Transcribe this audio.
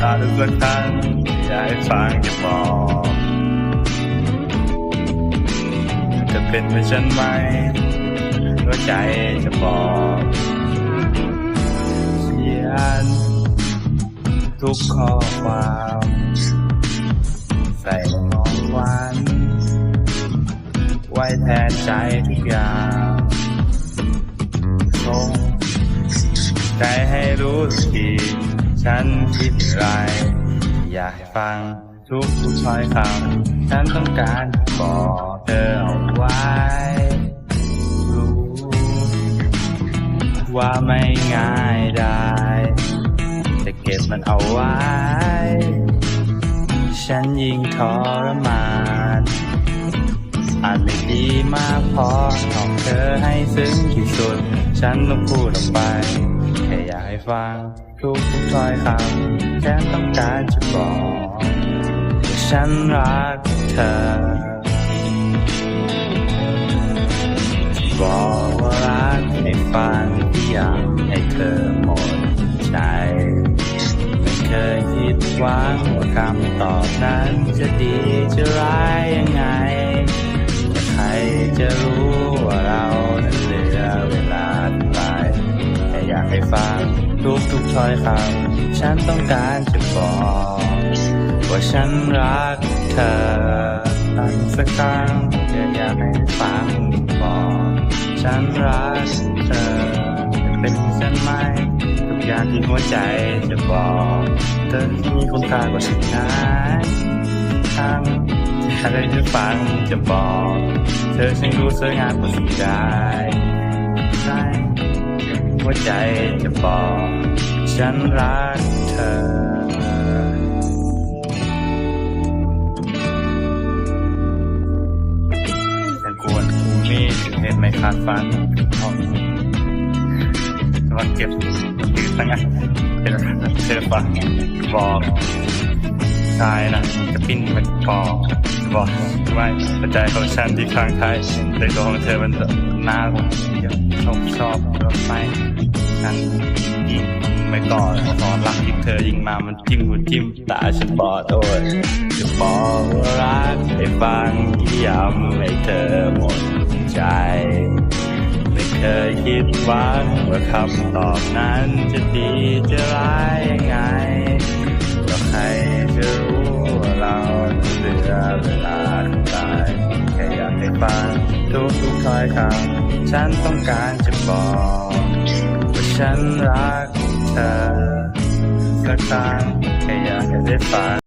ตาทุกครั้งอยากให้ฟังจะบอกจะเป็นเหมือนฉันไหมหัวใจจะบอกเขียน ทุกข้อความ ใส่ของหวานไว้แทนใจทุกอย่างส่งใจให้รู้สักที ฉันคิดอะไร อยากฟังทุกทุกๆถ้อยคำฉันต้องการบอกเธอเอาไว้ รู้ว่าไม่ง่ายได้จะเก็บมันเอาไว้ ฉันยิ่งทรมานอาจไม่ดีมากพอของเธอให้ซึ้งที่สุด ฉันต้องพูดออกไป แค่อยากให้ฟังทุกๆถ้อยคำแค่ต้องการจะบอกว่าฉันรักเธอ บอกว่ารักให้ฟังที่อยากให้เธอหมดใจไม่เคยคิดหวังว่าคำตอบนั้นจะดีจะร้ายยังไงใครจะรู้ว่าเรา ฟังทุกทุกๆถ้อยคำฉันต้องการจะบอก ว่าฉันรักเธอตั้งสักครั้งแค่อยากให้ฟังบอกฉันรักเธอเป็นฉันไหมทุกอย่างที่หัวใจจะบอกเธอที่มีคุณค่ากว่าสิ่งไหนทั้งที่ใครจะฟังจะบอก เธอช่างดูสวยงามกว่าสิ่งใดใช่ หัวใจจะบอก ฉันรักเธอฉันควรคูมีถึงเหตุไม่คาดฝันห้องจะมาเก็บยืดตั้งไงเป็นเธอฟังบอก ชายนะจะปิ้นมันบอกบอกไม่หัวใจของฉันที่ค้างคายในตัวของเธอมันหน่าเดียวชอบชอบรถไฟฉันยิงไม่ก่อนตอนรักที่เธอยิงมามันจิ้มหัวจิ้มตาฉันบอดโอ้ยจะบอกรักให้ฟังที่ย้ำให้เธอหมดใจไม่เคยคิดวังว่าคำตอบนั้นจะดีจะร้ายยังไง ค่อยากให้ฟังทุกทุกๆถ้อยคำฉันต้องการจะบอกว่าฉันรักเธอสักครั้งแค่อยากให้ได้ฟัง